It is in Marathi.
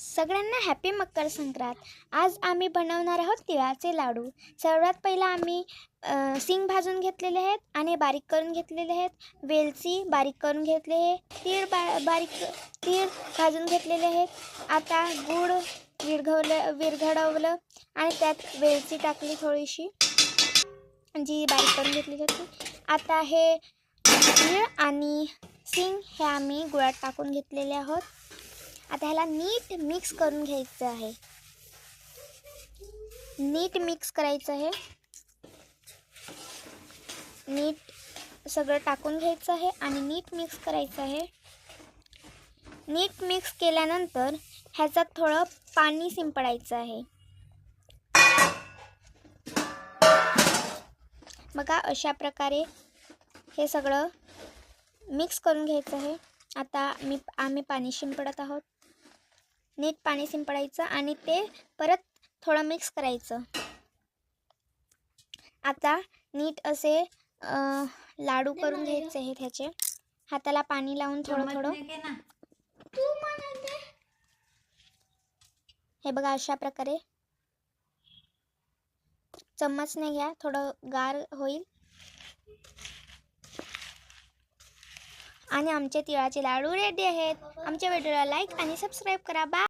सगळ्यांना हॅपी मकर संक्रांत. आज आम्ही बनवणार आहोत तिळाचे लाडू. सर्वात पहिला आम्ही सिंग भाजून घेतलेले आहेत आणि बारीक करून घेतलेले आहेत. वेलची बारीक करून घेतले आहे. तीळ बा बारीक तीळ भाजून घेतलेले आहेत. आता गूळ विरघवलं विरघडवलं आणि त्यात वेलची टाकली थोडीशी. जी बारीक करून घेतलेली होती. आता हे तीळ आणि सिंग हे आम्ही गुळात टाकून घेतलेले आहोत. आता ह्याला नीट मिक्स करून घ्यायचं आहे. नीट मिक्स करायचं आहे. नीट सगळं टाकून घ्यायचं आहे आणि नीट मिक्स करायचं आहे. नीट मिक्स केल्यानंतर ह्याच्यात थोडं पाणी शिंपडायचं आहे. बघा अशा प्रकारे हे सगळं मिक्स करून घ्यायचं आहे. आता मी आम्ही पाणी शिंपडत आहोत. नीट पाणी शिंपडायचं आणि ते परत थोडं मिक्स करायचं. आता नीट असे लाडू करून घ्यायचे आहेत ह्याचे. हाताला पाणी लावून थोडं थोडं. हे बघा अशा प्रकारे. चम्मचने घ्या थोडं गार होईल. आणि आमचे तिळाचे लाडू रेडी आहेत. आमच्या व्हिडिओला लाईक आणि सबस्क्राईब करा. बाय